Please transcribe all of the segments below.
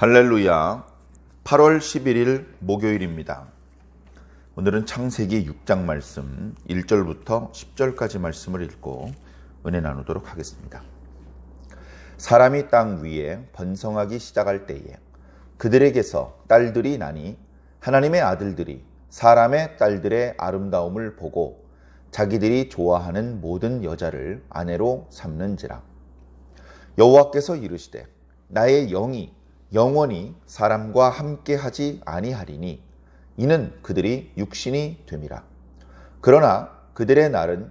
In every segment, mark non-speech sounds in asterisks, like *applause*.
할렐루야. 8월 11일 목요일입니다. 오늘은 창세기 6장 말씀 1절부터 10절까지 말씀을 읽고 은혜 나누도록 하겠습니다. 사람이 땅 위에 번성하기 시작할 때에 그들에게서 딸들이 나니 하나님의 아들들이 사람의 딸들의 아름다움을 보고 자기들이 좋아하는 모든 여자를 아내로 삼는지라. 여호와께서 이르시되 나의 영이 영원히 사람과 함께 하지 아니하리니 이는 그들이 육신이 됨이라. 그러나 그들의 날은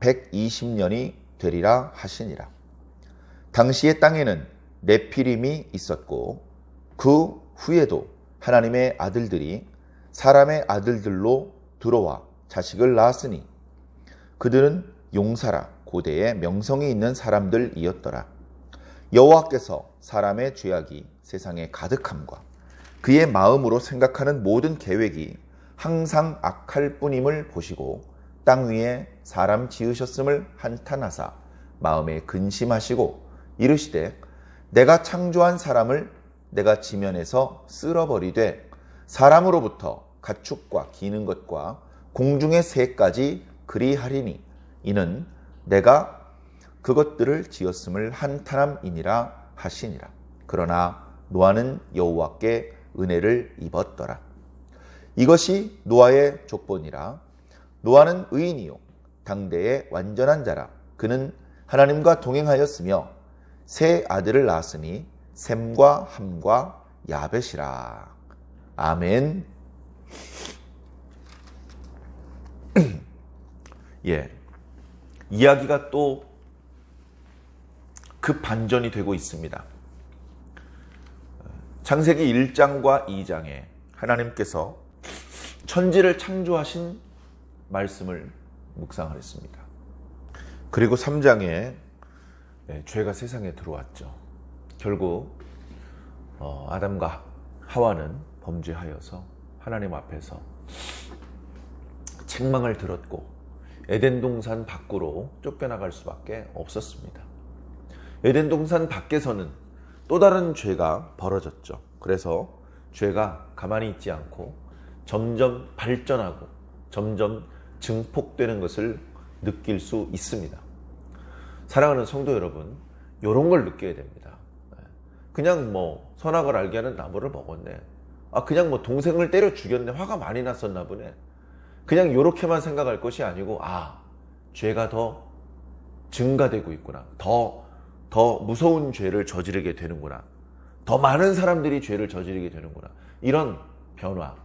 120년이 되리라 하시니라. 당시의 땅에는 네피림이 있었고 그 후에도 하나님의 아들들이 사람의 아들들로 들어와 자식을 낳았으니 그들은 용사라 고대에 명성이 있는 사람들이었더라. 여호와께서 사람의 죄악이 세상에 가득함과 그의 마음으로 생각하는 모든 계획이 항상 악할 뿐임을 보시고 땅 위에 사람 지으셨음을 한탄하사 마음에 근심하시고 이르시되 내가 창조한 사람을 내가 지면에서 쓸어버리되 사람으로부터 가축과 기는 것과 공중의 새까지 그리하리니 이는 내가 그것들을 지었음을 한탄함이니라 하시니라. 그러나 노아는 여호와께 은혜를 입었더라. 이것이 노아의 족본이라. 노아는 의인이요 당대의 완전한 자라. 그는 하나님과 동행하였으며 세 아들을 낳았으니 셈과 함과 야벳이라. 아멘. *clears throat* 예. 이야기가 또 그 반전이 되고 있습니다. 창세기 1장과 2장에 하나님께서 천지를 창조하신 말씀을 묵상하였습니다. 그리고 3장에 죄가 세상에 들어왔죠. 결국 어, 아담과 하와는 범죄하여서 하나님 앞에서 책망을 들었고 에덴 동산 밖으로 쫓겨나갈 수밖에 없었습니다. 에덴 동산 밖에서는 또 다른 죄가 벌어졌죠. 그래서 죄가 가만히 있지 않고 점점 발전하고 점점 증폭되는 것을 느낄 수 있습니다. 사랑하는 성도 여러분, 이런 걸 느껴야 됩니다. 그냥 뭐 선악을 알게 하는 나무를 먹었네. 아 그냥 뭐 동생을 때려 죽였네. 화가 많이 났었나 보네. 그냥 이렇게만 생각할 것이 아니고 아 죄가 더 증가되고 있구나. 더 더 무서운 죄를 저지르게 되는구나. 더 많은 사람들이 죄를 저지르게 되는구나. 이런 변화.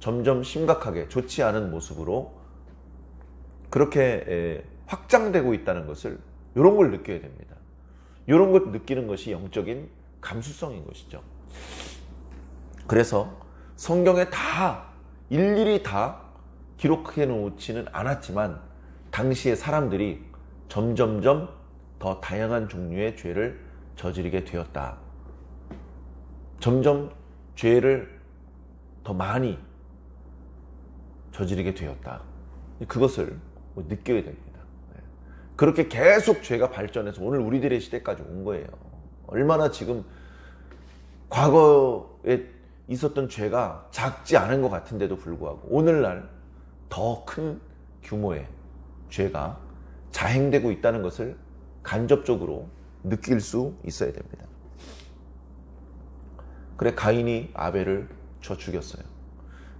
점점 심각하게 좋지 않은 모습으로 그렇게 확장되고 있다는 것을 이런 걸 느껴야 됩니다. 이런 것 느끼는 것이 영적인 감수성인 것이죠. 그래서 성경에 다 일일이 다 기록해 놓지는 않았지만 당시의 사람들이 점점점 더 다양한 종류의 죄를 저지르게 되었다. 점점 죄를 더 많이 저지르게 되었다. 그것을 느껴야 됩니다. 네. 그렇게 계속 죄가 발전해서 오늘 우리들의 시대까지 온 거예요. 얼마나 지금 과거에 있었던 죄가 작지 않은 것 같은데도 불구하고 오늘날 더 큰 규모의 죄가 자행되고 있다는 것을 간접적으로 느낄 수 있어야 됩니다. 그래 가인이 아벨을 쳐 죽였어요.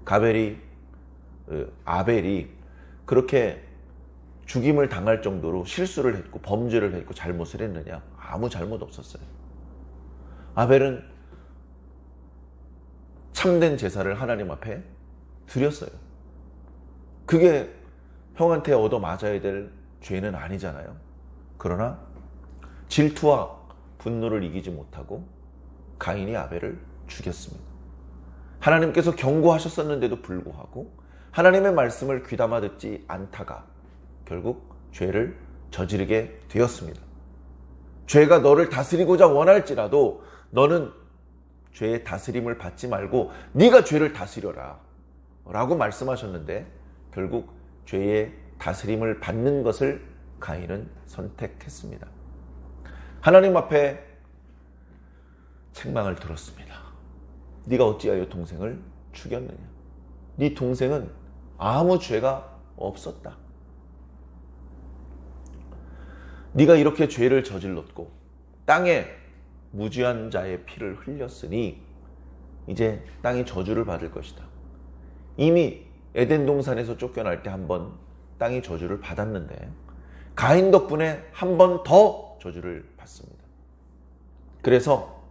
가벨이 어, 아벨이 그렇게 죽임을 당할 정도로 실수를 했고 범죄를 했고 잘못을 했느냐? 아무 잘못 없었어요. 아벨은 참된 제사를 하나님 앞에 드렸어요. 그게 형한테 얻어 맞아야 될 죄는 아니잖아요. 그러나 질투와 분노를 이기지 못하고 가인이 아벨을 죽였습니다. 하나님께서 경고하셨었는데도 불구하고 하나님의 말씀을 귀담아 듣지 않다가 결국 죄를 저지르게 되었습니다. 죄가 너를 다스리고자 원할지라도 너는 죄의 다스림을 받지 말고 네가 죄를 다스려라 라고 말씀하셨는데 결국 죄의 다스림을 받는 것을 가인은 선택했습니다. 하나님 앞에 책망을 들었습니다. 네가 어찌하여 동생을 죽였느냐? 네 동생은 아무 죄가 없었다. 네가 이렇게 죄를 저질렀고 땅에 무지한 자의 피를 흘렸으니 이제 땅이 저주를 받을 것이다. 이미 에덴 동산에서 쫓겨날 때 한번 땅이 저주를 받았는데 가인 덕분에 한 번 더 저주를 받습니다. 그래서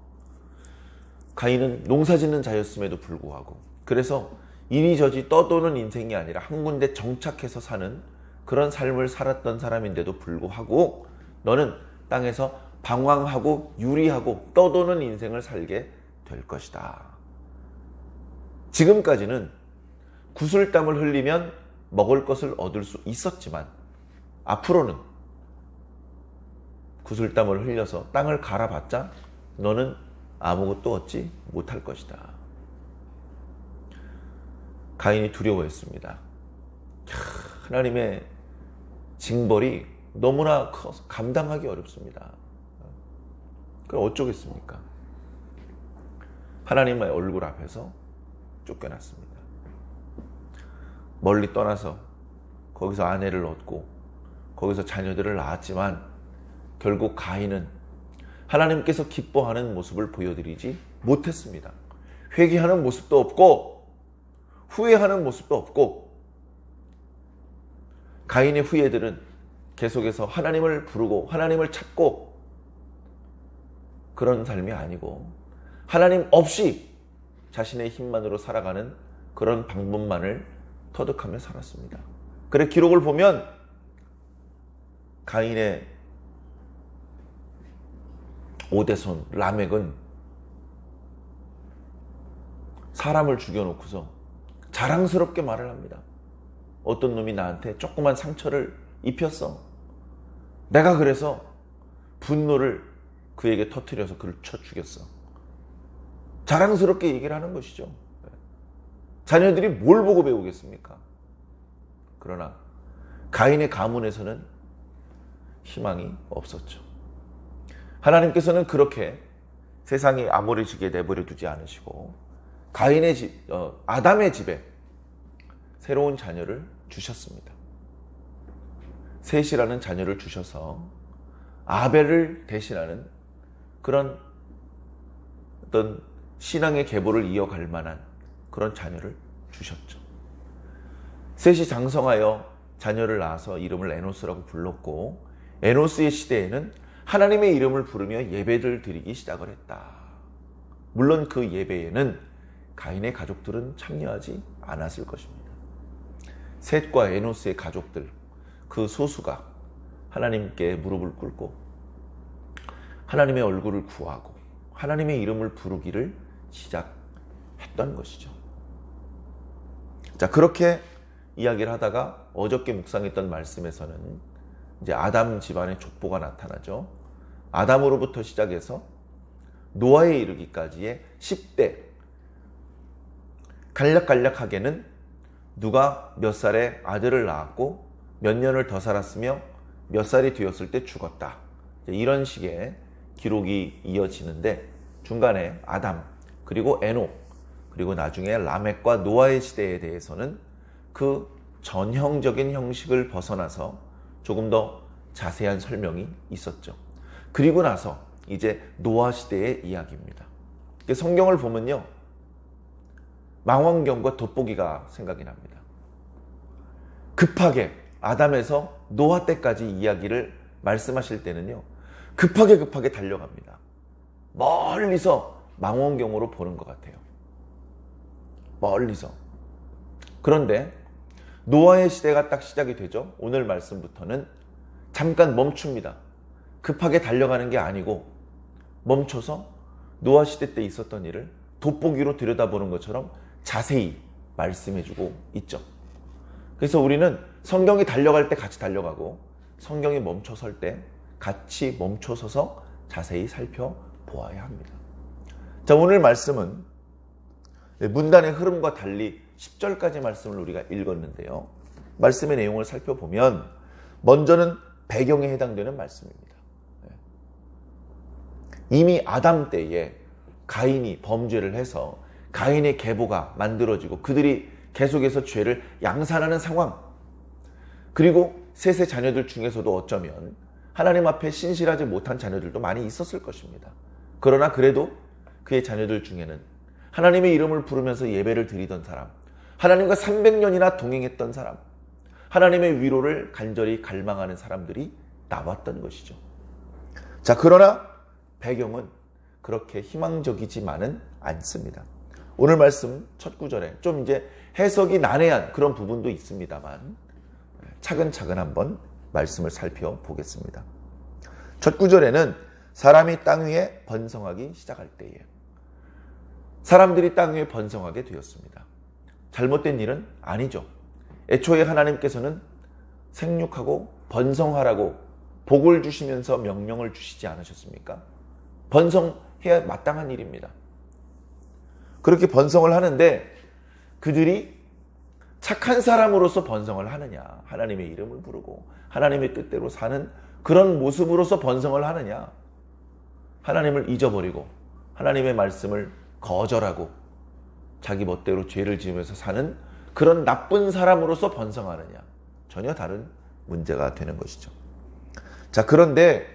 가인은 농사짓는 자였음에도 불구하고 그래서 이리저리 떠도는 인생이 아니라 한 군데 정착해서 사는 그런 삶을 살았던 사람인데도 불구하고 너는 땅에서 방황하고 유리하고 떠도는 인생을 살게 될 것이다. 지금까지는 구슬땀을 흘리면 먹을 것을 얻을 수 있었지만 앞으로는 구슬땀을 흘려서 땅을 갈아봤자 너는 아무것도 얻지 못할 것이다. 가인이 두려워했습니다. 하나님의 징벌이 너무나 커서 감당하기 어렵습니다. 그럼 어쩌겠습니까? 하나님의 얼굴 앞에서 쫓겨났습니다. 멀리 떠나서 거기서 아내를 얻고 거기서 자녀들을 낳았지만 결국 가인은 하나님께서 기뻐하는 모습을 보여드리지 못했습니다. 회개하는 모습도 없고 후회하는 모습도 없고 가인의 후예들은 계속해서 하나님을 부르고 하나님을 찾고 그런 삶이 아니고 하나님 없이 자신의 힘만으로 살아가는 그런 방법만을 터득하며 살았습니다. 그래 기록을 보면 가인의 오대손 라멕은 사람을 죽여놓고서 자랑스럽게 말을 합니다. 어떤 놈이 나한테 조그만 상처를 입혔어. 내가 그래서 분노를 그에게 터트려서 그를 쳐 죽였어. 자랑스럽게 얘기를 하는 것이죠. 자녀들이 뭘 보고 배우겠습니까? 그러나 가인의 가문에서는 희망이 없었죠. 하나님께서는 그렇게 세상이 아무리지게 내버려 두지 않으시고 가인의 집, 어, 아담의 집에 새로운 자녀를 주셨습니다. 셋이라는 자녀를 주셔서 아벨을 대신하는 그런 어떤 신앙의 계보를 이어갈 만한 그런 자녀를 주셨죠. 셋이 장성하여 자녀를 낳아서 이름을 에노스라고 불렀고 에노스의 시대에는 하나님의 이름을 부르며 예배를 드리기 시작을 했다. 물론 그 예배에는 가인의 가족들은 참여하지 않았을 것입니다. 셋과 에노스의 가족들, 그 소수가 하나님께 무릎을 꿇고 하나님의 얼굴을 구하고 하나님의 이름을 부르기를 시작했던 것이죠. 자, 그렇게 이야기를 하다가 어저께 묵상했던 말씀에서는 이제 아담 집안의 족보가 나타나죠. 아담으로부터 시작해서 노아에 이르기까지의 10대 간략간략하게는 누가 몇 살에 아들을 낳았고 몇 년을 더 살았으며 몇 살이 되었을 때 죽었다. 이런 식의 기록이 이어지는데 중간에 아담 그리고 에노 그리고 나중에 라멕과 노아의 시대에 대해서는 그 전형적인 형식을 벗어나서 조금 더 자세한 설명이 있었죠. 그리고 나서 이제 노아 시대의 이야기입니다. 성경을 보면요. 망원경과 돋보기가 생각이 납니다. 급하게 아담에서 노아 때까지 이야기를 말씀하실 때는요. 급하게 급하게 달려갑니다. 멀리서 망원경으로 보는 것 같아요. 멀리서. 그런데 노아의 시대가 딱 시작이 되죠. 오늘 말씀부터는 잠깐 멈춥니다. 급하게 달려가는 게 아니고 멈춰서 노아 시대 때 있었던 일을 돋보기로 들여다보는 것처럼 자세히 말씀해주고 있죠. 그래서 우리는 성경이 달려갈 때 같이 달려가고 성경이 멈춰설 때 같이 멈춰서서 자세히 살펴보아야 합니다. 자, 오늘 말씀은 문단의 흐름과 달리 10절까지 말씀을 우리가 읽었는데요. 말씀의 내용을 살펴보면 먼저는 배경에 해당되는 말씀입니다. 이미 아담 때에 가인이 범죄를 해서 가인의 계보가 만들어지고 그들이 계속해서 죄를 양산하는 상황. 그리고 셋의 자녀들 중에서도 어쩌면 하나님 앞에 신실하지 못한 자녀들도 많이 있었을 것입니다. 그러나 그래도 그의 자녀들 중에는 하나님의 이름을 부르면서 예배를 드리던 사람, 하나님과 300년이나 동행했던 사람, 하나님의 위로를 간절히 갈망하는 사람들이 나왔던 것이죠. 자, 그러나 배경은 그렇게 희망적이지만은 않습니다. 오늘 말씀 첫 구절에 좀 이제 해석이 난해한 그런 부분도 있습니다만 차근차근 한번 말씀을 살펴보겠습니다. 첫 구절에는 사람이 땅 위에 번성하기 시작할 때에 사람들이 땅 위에 번성하게 되었습니다. 잘못된 일은 아니죠. 애초에 하나님께서는 생육하고 번성하라고 복을 주시면서 명령을 주시지 않으셨습니까? 번성해야 마땅한 일입니다. 그렇게 번성을 하는데 그들이 착한 사람으로서 번성을 하느냐, 하나님의 이름을 부르고 하나님의 뜻대로 사는 그런 모습으로서 번성을 하느냐, 하나님을 잊어버리고 하나님의 말씀을 거절하고 자기 멋대로 죄를 지으면서 사는 그런 나쁜 사람으로서 번성하느냐, 전혀 다른 문제가 되는 것이죠. 자, 그런데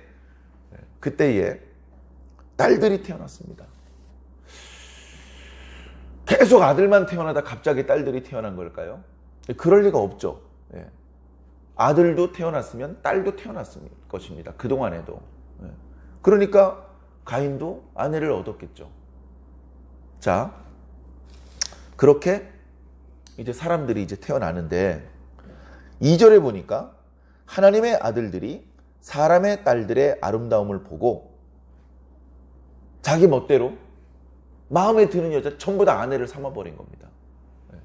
그때에 딸들이 태어났습니다. 계속 아들만 태어나다 갑자기 딸들이 태어난 걸까요? 그럴 리가 없죠. 예. 아들도 태어났으면 딸도 태어났을 것입니다. 그동안에도. 예. 그러니까 가인도 아내를 얻었겠죠. 자, 그렇게 이제 사람들이 이제 태어나는데 2절에 보니까 하나님의 아들들이 사람의 딸들의 아름다움을 보고 자기 멋대로 마음에 드는 여자 전부 다 아내를 삼아버린 겁니다. 네.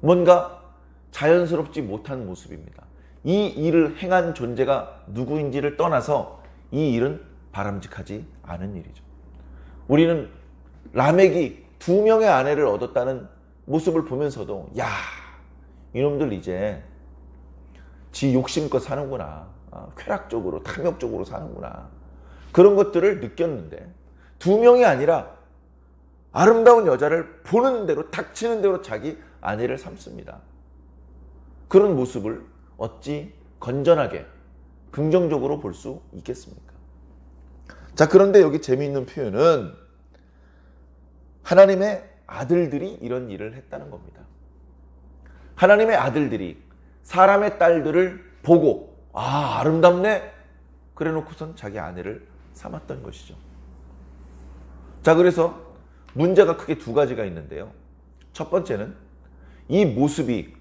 뭔가 자연스럽지 못한 모습입니다. 이 일을 행한 존재가 누구인지를 떠나서 이 일은 바람직하지 않은 일이죠. 우리는 라멕이 두 명의 아내를 얻었다는 모습을 보면서도 야 이놈들 이제 지 욕심껏 사는구나 아, 쾌락적으로 탐욕적으로 사는구나 그런 것들을 느꼈는데 두 명이 아니라 아름다운 여자를 보는 대로 닥치는 대로 자기 아내를 삼습니다. 그런 모습을 어찌 건전하게 긍정적으로 볼 수 있겠습니까? 자, 그런데 여기 재미있는 표현은 하나님의 아들들이 이런 일을 했다는 겁니다. 하나님의 아들들이 사람의 딸들을 보고 아, 아름답네. 그래 놓고선 자기 아내를 삼았던 것이죠. 자, 그래서 문제가 크게 두 가지가 있는데요. 첫 번째는 이 모습이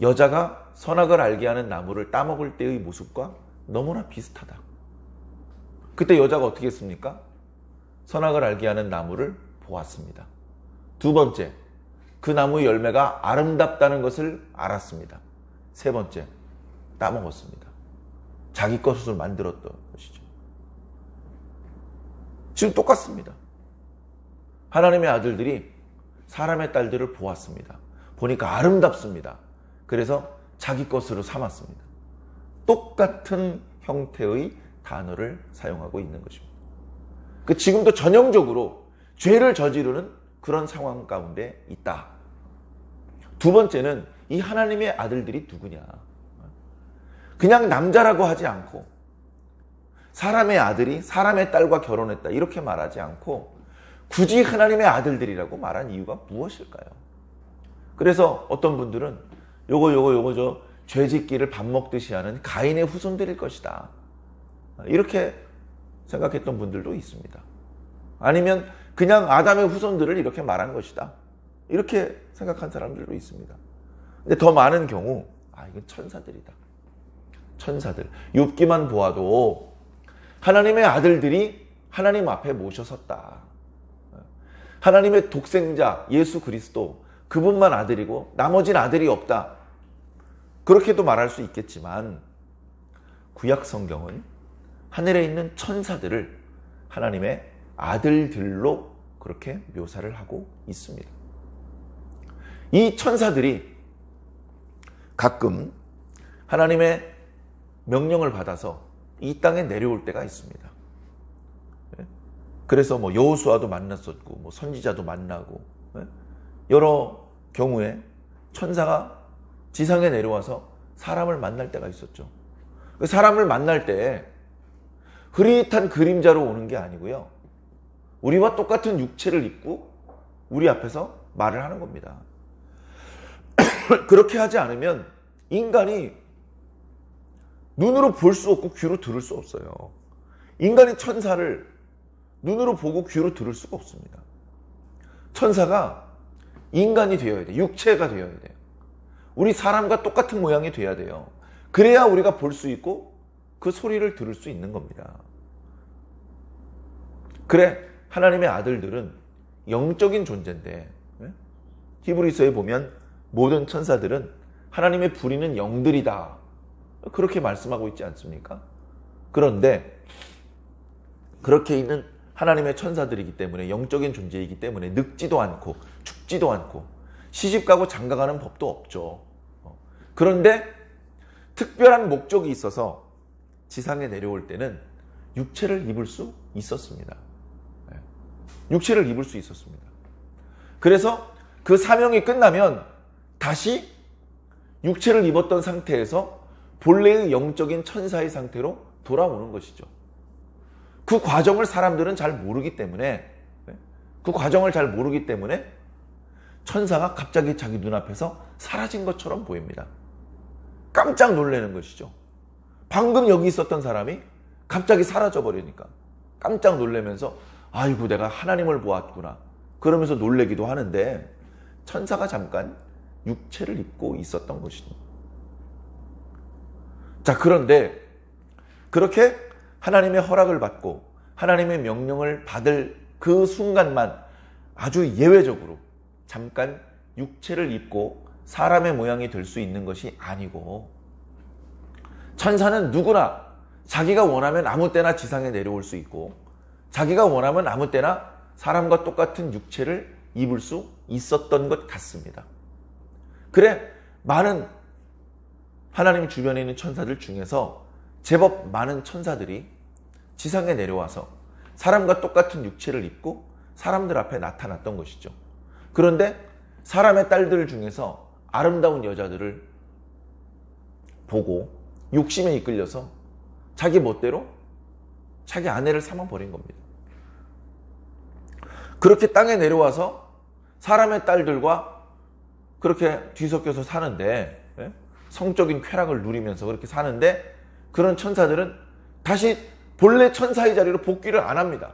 여자가 선악을 알게 하는 나무를 따먹을 때의 모습과 너무나 비슷하다. 그때 여자가 어떻게 했습니까? 선악을 알게 하는 나무를 보았습니다. 두 번째, 그 나무의 열매가 아름답다는 것을 알았습니다. 세 번째, 따먹었습니다. 자기 것을 만들었던 것이죠. 지금 똑같습니다. 하나님의 아들들이 사람의 딸들을 보았습니다. 보니까 아름답습니다. 그래서 자기 것으로 삼았습니다. 똑같은 형태의 단어를 사용하고 있는 것입니다. 그 지금도 전형적으로 죄를 저지르는 그런 상황 가운데 있다. 두 번째는 이 하나님의 아들들이 누구냐. 그냥 남자라고 하지 않고 사람의 아들이 사람의 딸과 결혼했다. 이렇게 말하지 않고 굳이 하나님의 아들들이라고 말한 이유가 무엇일까요? 그래서 어떤 분들은 요거 요거 요거 저 죄짓기를 밥 먹듯이 하는 가인의 후손들일 것이다. 이렇게 생각했던 분들도 있습니다. 아니면 그냥 아담의 후손들을 이렇게 말한 것이다. 이렇게 생각한 사람들도 있습니다. 근데 더 많은 경우 아 이건 천사들이다. 천사들. 욥기만 보아도 하나님의 아들들이 하나님 앞에 모셔 섰다. 하나님의 독생자 예수 그리스도 그분만 아들이고 나머지는 아들이 없다. 그렇게도 말할 수 있겠지만 구약 성경은 하늘에 있는 천사들을 하나님의 아들들로 그렇게 묘사를 하고 있습니다. 이 천사들이 가끔 하나님의 명령을 받아서 이 땅에 내려올 때가 있습니다. 그래서 뭐 여호수아도 만났었고 뭐 선지자도 만나고 예? 여러 경우에 천사가 지상에 내려와서 사람을 만날 때가 있었죠. 그 사람을 만날 때 흐릿한 그림자로 오는 게 아니고요. 우리와 똑같은 육체를 입고 우리 앞에서 말을 하는 겁니다. *clears throat* 그렇게 하지 않으면 인간이 눈으로 볼 수 없고 귀로 들을 수 없어요. 인간이 천사를 눈으로 보고 귀로 들을 수가 없습니다. 천사가 인간이 되어야 돼. 육체가 되어야 돼요. 우리 사람과 똑같은 모양이 돼야 돼요. 그래야 우리가 볼 수 있고 그 소리를 들을 수 있는 겁니다. 그래, 하나님의 아들들은 영적인 존재인데, 예? 히브리서에 보면 모든 천사들은 하나님의 부리는 영들이다. 그렇게 말씀하고 있지 않습니까? 그런데 그렇게 있는 하나님의 천사들이기 때문에 영적인 존재이기 때문에 늙지도 않고 죽지도 않고 시집가고 장가가는 법도 없죠. 어. 그런데 특별한 목적이 있어서 지상에 내려올 때는 육체를 입을 수 있었습니다. 네. 육체를 입을 수 있었습니다. 그래서 그 사명이 끝나면 다시 육체를 입었던 상태에서 본래의 영적인 천사의 상태로 돌아오는 것이죠. 그 과정을 사람들은 잘 모르기 때문에 그 과정을 잘 모르기 때문에 천사가 갑자기 자기 눈앞에서 사라진 것처럼 보입니다. 깜짝 놀라는 것이죠. 방금 여기 있었던 사람이 갑자기 사라져 버리니까 깜짝 놀라면서 아이고 내가 하나님을 보았구나 그러면서 놀래기도 하는데 천사가 잠깐 육체를 입고 있었던 것이죠. 자 그런데 그렇게 하나님의 허락을 받고 하나님의 명령을 받을 그 순간만 아주 예외적으로 잠깐 육체를 입고 사람의 모양이 될 수 있는 것이 아니고 천사는 누구나 자기가 원하면 아무 때나 지상에 내려올 수 있고 자기가 원하면 아무 때나 사람과 똑같은 육체를 입을 수 있었던 것 같습니다. 그래 많은 하나님 주변에 있는 천사들 중에서 제법 많은 천사들이 지상에 내려와서 사람과 똑같은 육체를 입고 사람들 앞에 나타났던 것이죠. 그런데 사람의 딸들 중에서 아름다운 여자들을 보고 욕심에 이끌려서 자기 멋대로 자기 아내를 삼아버린 겁니다. 그렇게 땅에 내려와서 사람의 딸들과 그렇게 뒤섞여서 사는데 예? 성적인 쾌락을 누리면서 그렇게 사는데 그런 천사들은 다시 본래 천사의 자리로 복귀를 안 합니다.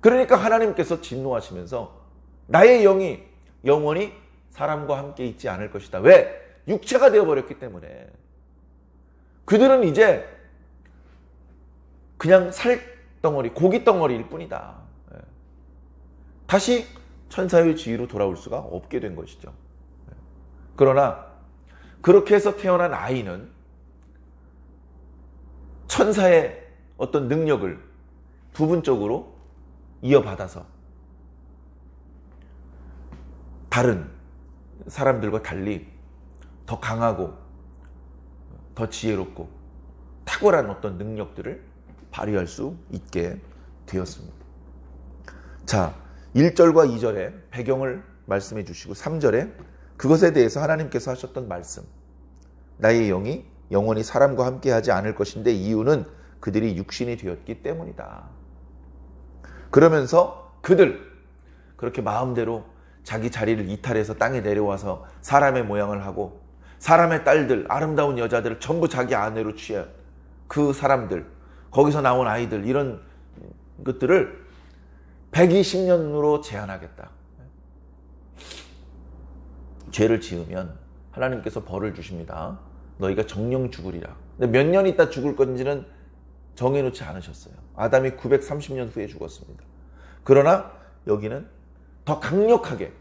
그러니까 하나님께서 진노하시면서 나의 영이 영원히 사람과 함께 있지 않을 것이다. 왜? 육체가 되어버렸기 때문에. 그들은 이제 그냥 살 덩어리, 고깃덩어리일 뿐이다. 예. 다시 천사의 지위로 돌아올 수가 없게 된 것이죠. 예. 그러나 그렇게 해서 태어난 아이는 천사의 어떤 능력을 부분적으로 이어받아서 다른 사람들과 달리 더 강하고 더 지혜롭고 탁월한 어떤 능력들을 발휘할 수 있게 되었습니다. 자, 1절과 2절에 배경을 말씀해 주시고 3절에 그것에 대해서 하나님께서 하셨던 말씀. 나의 영이 영원히 사람과 함께 하지 않을 것인데 이유는 그들이 육신이 되었기 때문이다. 그러면서 그들 그렇게 마음대로 자기 자리를 이탈해서 땅에 내려와서 사람의 모양을 하고 사람의 딸들, 아름다운 여자들을 전부 자기 아내로 취한 그 사람들, 거기서 나온 아이들 이런 것들을 120년으로 제한하겠다. 죄를 지으면 하나님께서 벌을 주십니다. 너희가 정령 죽으리라. 근데 몇 년 있다 죽을 건지는 정해놓지 않으셨어요. 아담이 930년 후에 죽었습니다. 그러나 여기는 더 강력하게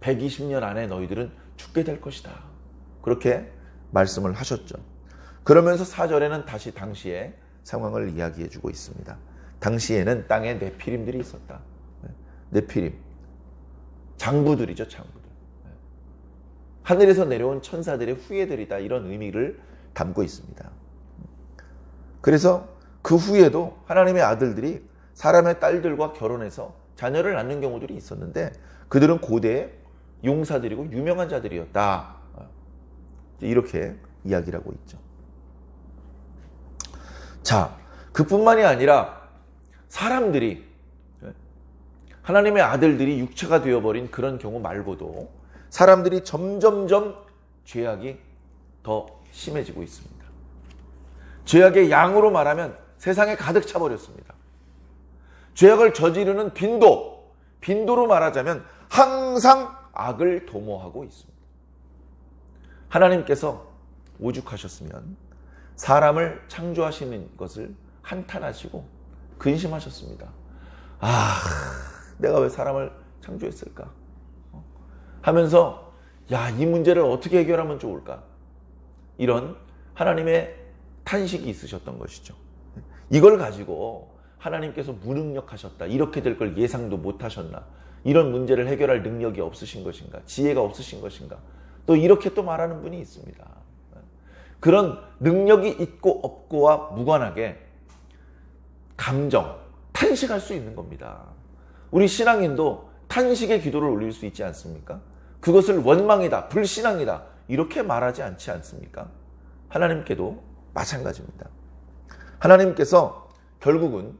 120년 안에 너희들은 죽게 될 것이다. 그렇게 말씀을 하셨죠. 그러면서 4절에는 다시 당시의 상황을 이야기해 주고 있습니다. 당시에는 땅에 네피림들이 있었다. 네피림. 장부들이죠, 장부들. 하늘에서 내려온 천사들의 후예들이다. 이런 의미를 담고 있습니다. 그래서 그 후에도 하나님의 아들들이 사람의 딸들과 결혼해서 자녀를 낳는 경우들이 있었는데 그들은 고대의 용사들이고 유명한 자들이었다. 이렇게 이야기를 하고 있죠. 자, 그뿐만이 아니라 사람들이 하나님의 아들들이 육체가 되어버린 그런 경우 말고도 사람들이 점점점 죄악이 더 심해지고 있습니다. 죄악의 양으로 말하면 세상에 가득 차버렸습니다. 죄악을 저지르는 빈도, 빈도로 말하자면 항상 악을 도모하고 있습니다. 하나님께서 오죽하셨으면 사람을 창조하시는 것을 한탄하시고 근심하셨습니다. 아, 내가 왜 사람을 창조했을까? 어? 하면서 야, 이 문제를 어떻게 해결하면 좋을까? 이런 하나님의 탄식이 있으셨던 것이죠. 이걸 가지고 하나님께서 무능력하셨다. 이렇게 될 걸 예상도 못 하셨나? 이런 문제를 해결할 능력이 없으신 것인가? 지혜가 없으신 것인가? 또 이렇게 또 말하는 분이 있습니다. 그런 능력이 있고 없고와 무관하게 감정, 탄식할 수 있는 겁니다. 우리 신앙인도 탄식의 기도를 올릴 수 있지 않습니까? 그것을 원망이다, 불신앙이다, 이렇게 말하지 않지 않습니까? 하나님께도 마찬가지입니다. 하나님께서 결국은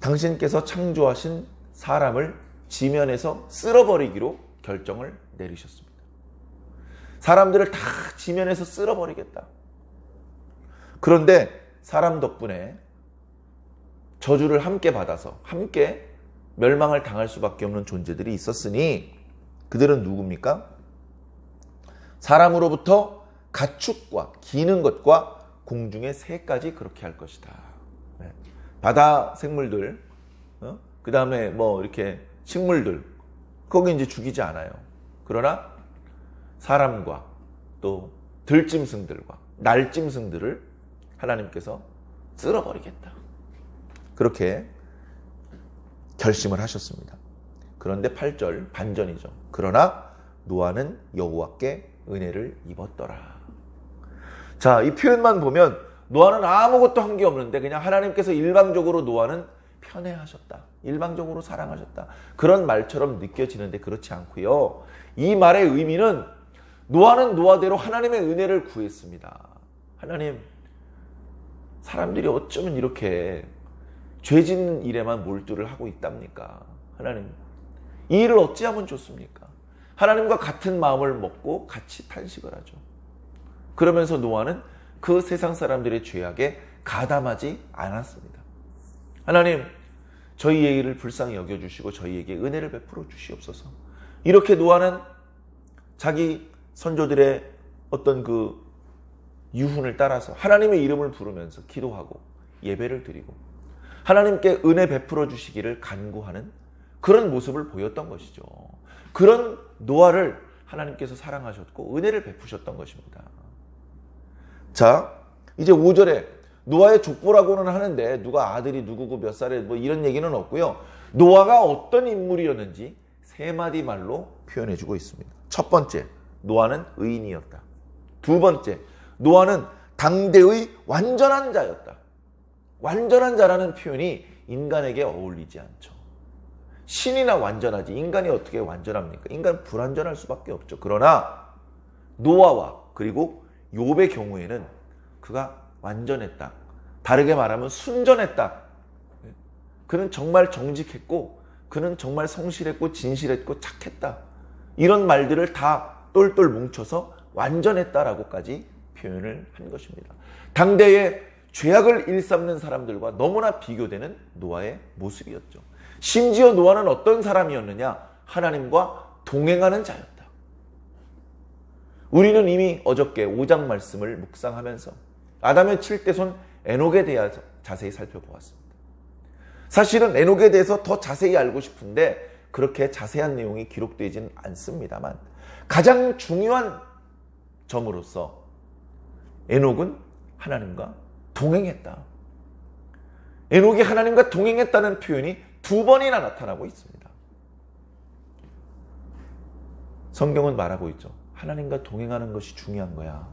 당신께서 창조하신 사람을 지면에서 쓸어버리기로 결정을 내리셨습니다. 사람들을 다 지면에서 쓸어버리겠다. 그런데 사람 덕분에 저주를 함께 받아서 함께 멸망을 당할 수밖에 없는 존재들이 있었으니 그들은 누굽니까? 사람으로부터 가축과 기는 것과 공중의 새까지 그렇게 할 것이다. 네. 바다 생물들, 어? 그 다음에 뭐 이렇게 식물들, 거기 이제 죽이지 않아요. 그러나 사람과 또 들짐승들과 날짐승들을 하나님께서 쓸어버리겠다. 그렇게 결심을 하셨습니다. 그런데 8절 반전이죠. 그러나 노아는 여호와께 은혜를 입었더라. 자, 이 표현만 보면 노아는 아무것도 한 게 없는데 그냥 하나님께서 일방적으로 노아는 편애하셨다. 일방적으로 사랑하셨다. 그런 말처럼 느껴지는데 그렇지 않고요. 이 말의 의미는 노아는 노아대로 하나님의 은혜를 구했습니다. 하나님, 사람들이 어쩌면 이렇게 죄 짓는 일에만 몰두를 하고 있답니까? 하나님, 이 일을 어찌하면 좋습니까? 하나님과 같은 마음을 먹고 같이 탄식을 하죠. 그러면서 노아는 그 세상 사람들의 죄악에 가담하지 않았습니다. 하나님, 저희의 일을 불쌍히 여겨주시고 저희에게 은혜를 베풀어 주시옵소서. 이렇게 노아는 자기 선조들의 어떤 그 유훈을 따라서 하나님의 이름을 부르면서 기도하고 예배를 드리고 하나님께 은혜 베풀어 주시기를 간구하는 그런 모습을 보였던 것이죠. 그런 노아를 하나님께서 사랑하셨고 은혜를 베푸셨던 것입니다. 자, 이제 5절에 노아의 족보라고는 하는데 누가 아들이 누구고 몇 살에 뭐 이런 얘기는 없고요. 노아가 어떤 인물이었는지 세 마디 말로 표현해 주고 있습니다. 첫 번째, 노아는 의인이었다. 두 번째, 노아는 당대의 완전한 자였다. 완전한 자라는 표현이 인간에게 어울리지 않죠. 신이나 완전하지 인간이 어떻게 완전합니까? 인간 불완전할 수밖에 없죠. 그러나 노아와 그리고 욥의 경우에는 그가 완전했다. 다르게 말하면 순전했다. 그는 정말 정직했고 그는 정말 성실했고 진실했고 착했다. 이런 말들을 다 똘똘 뭉쳐서 완전했다라고까지 표현을 한 것입니다. 당대의 죄악을 일삼는 사람들과 너무나 비교되는 노아의 모습이었죠. 심지어 노아는 어떤 사람이었느냐? 하나님과 동행하는 자였다. 우리는 이미 어저께 5장 말씀을 묵상하면서 아담의 7대 손 에녹에 대해서 자세히 살펴보았습니다. 사실은 에녹에 대해서 더 자세히 알고 싶은데 그렇게 자세한 내용이 기록되지는 않습니다만 가장 중요한 점으로서 에녹은 하나님과 동행했다. 에녹이 하나님과 동행했다는 표현이 두 번이나 나타나고 있습니다. 성경은 말하고 있죠. 하나님과 동행하는 것이 중요한 거야.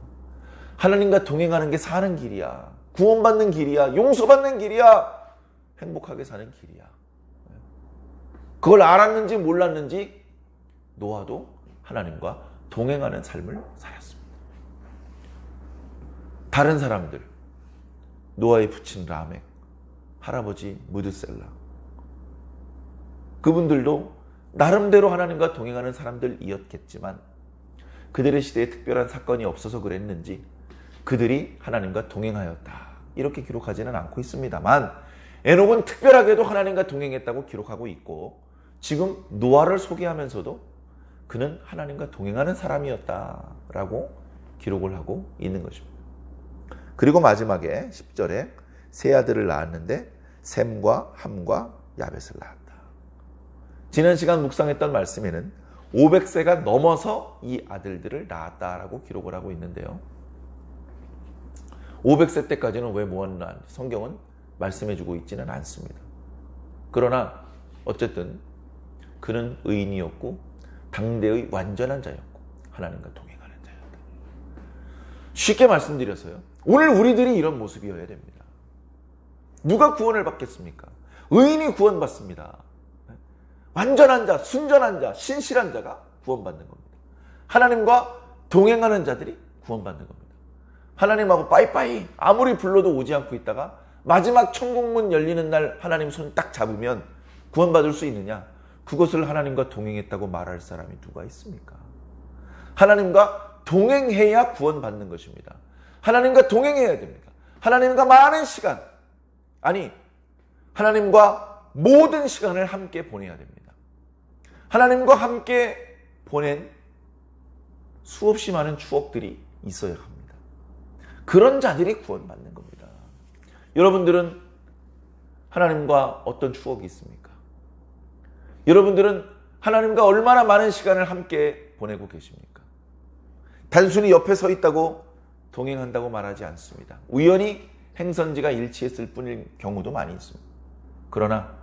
하나님과 동행하는 게 사는 길이야. 구원받는 길이야. 용서받는 길이야. 행복하게 사는 길이야. 그걸 알았는지 몰랐는지 노아도 하나님과 동행하는 삶을 살았습니다. 다른 사람들, 노아의 부친 라멕, 할아버지 무드셀라, 그분들도 나름대로 하나님과 동행하는 사람들이었겠지만 그들의 시대에 특별한 사건이 없어서 그랬는지 그들이 하나님과 동행하였다. 이렇게 기록하지는 않고 있습니다만 에녹은 특별하게도 하나님과 동행했다고 기록하고 있고 지금 노아를 소개하면서도 그는 하나님과 동행하는 사람이었다라고 기록을 하고 있는 것입니다. 그리고 마지막에 10절에 세 아들을 낳았는데 셈과 함과 야벳을 낳았다. 지난 시간 묵상했던 말씀에는 500세가 넘어서 이 아들들을 낳았다라고 기록을 하고 있는데요. 500세 때까지는 왜 모았나 성경은 말씀해주고 있지는 않습니다. 그러나 어쨌든 그는 의인이었고 당대의 완전한 자였고 하나님과 동행하는 자였다. 쉽게 말씀드렸어요. 오늘 우리들이 이런 모습이어야 됩니다. 누가 구원을 받겠습니까? 의인이 구원받습니다. 완전한 자, 순전한 자, 신실한 자가 구원받는 겁니다. 하나님과 동행하는 자들이 구원받는 겁니다. 하나님하고 빠이빠이 아무리 불러도 오지 않고 있다가 마지막 천국문 열리는 날 하나님 손 딱 잡으면 구원받을 수 있느냐? 그것을 하나님과 동행했다고 말할 사람이 누가 있습니까? 하나님과 동행해야 구원받는 것입니다. 하나님과 동행해야 됩니다. 하나님과 많은 시간, 아니, 하나님과 모든 시간을 함께 보내야 됩니다. 하나님과 함께 보낸 수없이 많은 추억들이 있어야 합니다. 그런 자들이 구원받는 겁니다. 여러분들은 하나님과 어떤 추억이 있습니까? 여러분들은 하나님과 얼마나 많은 시간을 함께 보내고 계십니까? 단순히 옆에 서 있다고 동행한다고 말하지 않습니다. 우연히 행선지가 일치했을 뿐일 경우도 많이 있습니다. 그러나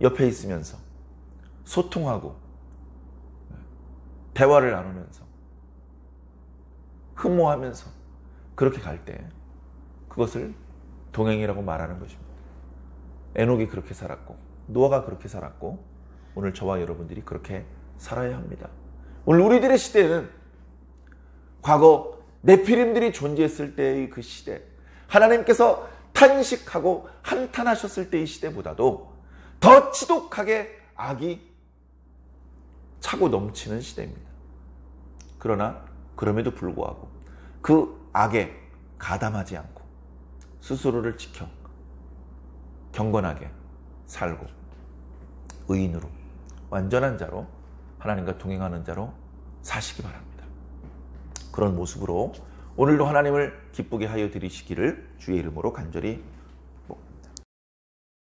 옆에 있으면서 소통하고 대화를 나누면서 흠모하면서 그렇게 갈 때 그것을 동행이라고 말하는 것입니다. 에녹이 그렇게 살았고 노아가 그렇게 살았고 오늘 저와 여러분들이 그렇게 살아야 합니다. 오늘 우리들의 시대는 과거 네피림들이 존재했을 때의 그 시대 하나님께서 탄식하고 한탄하셨을 때의 시대보다도 더 지독하게 악이 차고 넘치는 시대입니다. 그러나 그럼에도 불구하고 그 악에 가담하지 않고 스스로를 지켜 경건하게 살고 의인으로 완전한 자로 하나님과 동행하는 자로 사시기 바랍니다. 그런 모습으로 오늘도 하나님을 기쁘게 하여 드리시기를 주의 이름으로 간절히